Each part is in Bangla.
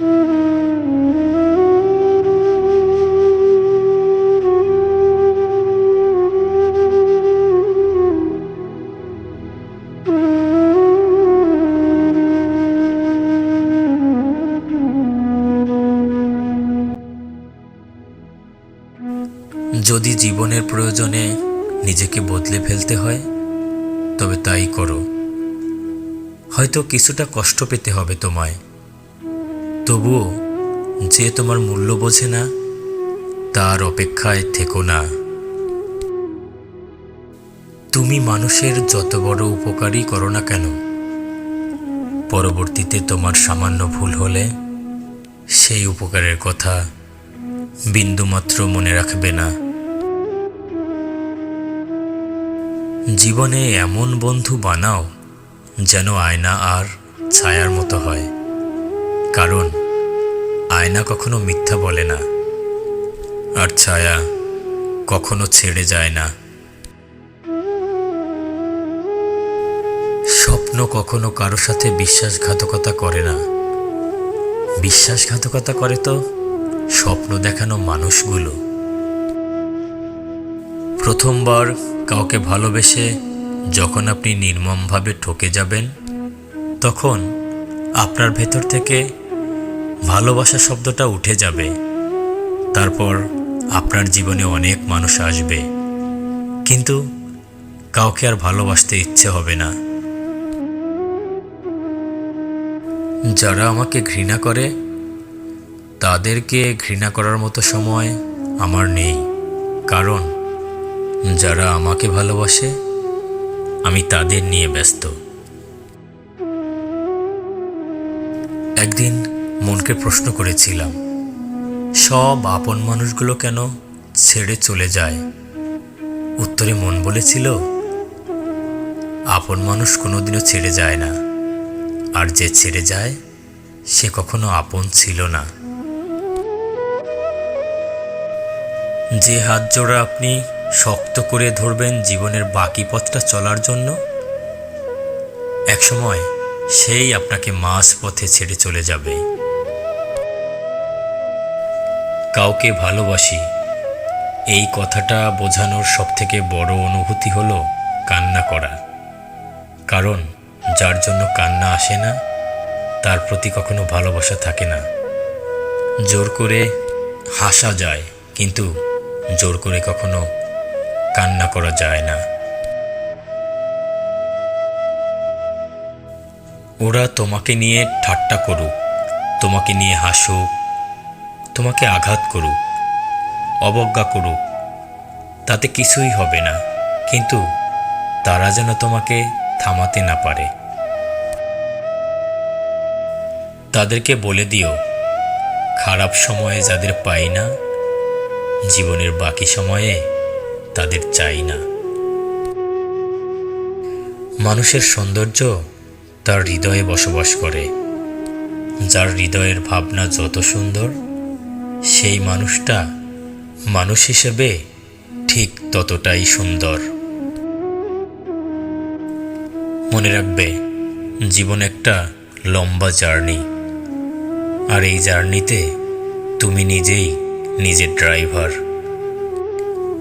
যদি জীবনের প্রয়োজনে নিজেকে বদলে ফেলতে হয়, তবে তাই করো। হয়তো কিছুটা কষ্ট পেতে হবে তোমায়। তবুও যে তোমার মূল্য বোঝে না, তার অপেক্ষায় থেকো না। তুমি মানুষের যত বড় উপকারই করো না কেন, পরবর্তীতে তোমার সামান্য ভুল হলে সেই উপকারের কথা বিন্দুমাত্র মনে রাখবে না। জীবনে এমন বন্ধু বানাও যেন আয়না আর ছায়ার মতো হয়। আয়না কখনো মিথ্যা বলে না, আর ছায়া কখনো ছেড়ে যায় না। স্বপ্ন কখনো কারও সাথে বিশ্বাসঘাতকতা করে না। বিশ্বাসঘাতকতা করে তো স্বপ্ন দেখানো মানুষগুলো। প্রথমবার কাউকে ভালোবেসে যখন আপনি নির্মমভাবে ঠকে যাবেন, তখন আপনার ভেতর থেকে ভালোবাসা শব্দটা উঠে যাবে। তারপর আপনার জীবনে অনেক মানুষ আসবে। কিন্তু কাউকে আর ভালোবাসতে ইচ্ছে হবে না। যারা আমাকে ঘৃণা করে, তাদেরকে ঘৃণা করার মতো সময় আমার নেই। কারণ যারা আমাকে ভালোবাসে, আমি তাদের নিয়ে ব্যস্ত। একদিন মনকে প্রশ্ন করেছিলাম, সব আপন মানুষগুলো কেন ছেড়ে চলে যায়? উত্তরে মন বলেছিল, আপন মানুষ কোনোদিনও ছেড়ে যায় না, আর যে ছেড়ে যায়, সে কখনো আপন ছিল না। যে হাত জোড়া আপনি শক্ত করে ধরবেন জীবনের বাকি পথটা চলার জন্য, একসময় সেই আপনাকে মাঝ পথে ছেড়ে চলে যাবে। কাউকে ভালোবাসি। এই কথাটা বোঝানোর সবথেকে বড় অনুভূতি হলো কান্না করা। কারণ যার জন্য কান্না আসে না, তার প্রতি কখনো ভালোবাসা থাকে না। জোর করে হাসা যায়, কিন্তু জোর করে কখনো কান্না করা যায় না। ওরা তোমাকে নিয়ে ঠাট্টা করুক, তোমাকে নিয়ে হাসুক তোমাকে আঘাত করুক, অবজ্ঞা করুক, তাতে কিছুই হবে না। কিন্তু তারা যেন তোমাকে থামাতে না পারে। তাদেরকে বলে দিও, খারাপ সময়ে যাদের পাই না, জীবনের বাকি সময়ে তাদের চাই না। মানুষের সৌন্দর্য তার হৃদয়ে বসবাস করে, যার হৃদয়ের ভাবনা যত সুন্দর সেই মানুষটা মানুষ হিসেবে ঠিক ততটাই সুন্দর। মনে রাখবে, জীবন একটা লম্বা জার্নি। আর এই জার্নিতে তুমি নিজেই নিজের ড্রাইভার।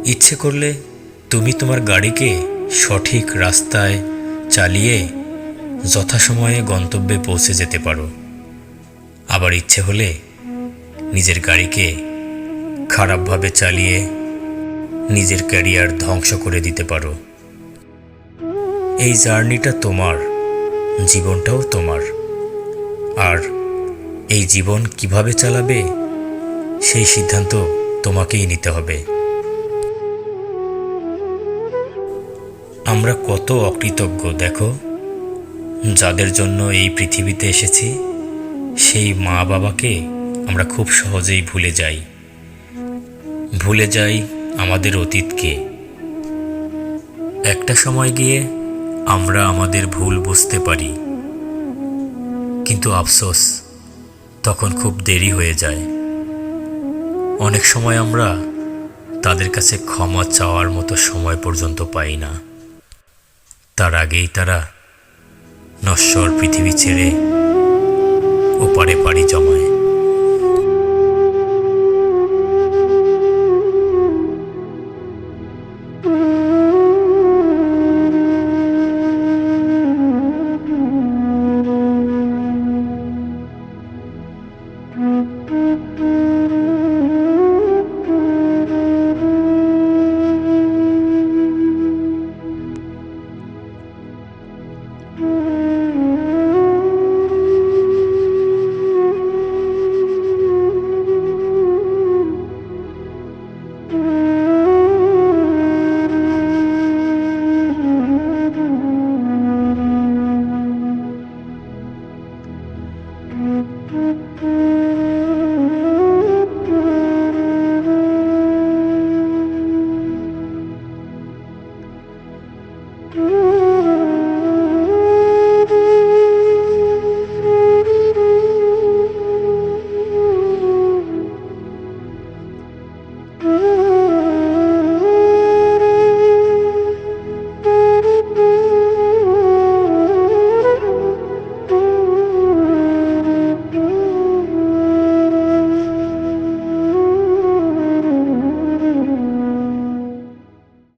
ইচ্ছে করলে তুমি তোমার গাড়িকে সঠিক রাস্তায় চালিয়ে যথাসময়ে গন্তব্যে পৌঁছে যেতে পারো। আবার ইচ্ছে হলে নিজের গাড়িকে খারাপভাবে চালিয়ে নিজের ক্যারিয়ার ধ্বংস করে দিতে পারো। এই জার্নিটা তোমার, জীবনটাও তোমার। আর এই জীবন কীভাবে চালাবে, সেই সিদ্ধান্ত তোমাকেই নিতে হবে। আমরা কত অকৃতজ্ঞ, দেখো। যাদের জন্য এই পৃথিবীতে এসেছি, সেই মা বাবাকে আমরা খুব সহজেই ভুলে যাই। ভুলে যাই আমাদের অতীতকে। একটা সময় গিয়ে আমরা আমাদের ভুল বুঝতে পারি। কিন্তু আফসোস, তখন খুব দেরি হয়ে যায়। অনেক সময় আমরা তাদের কাছে ক্ষমা চাওয়ার মতো সময় পর্যন্ত পাই না। তার আগেই তারা নশ্বর পৃথিবী ছেড়ে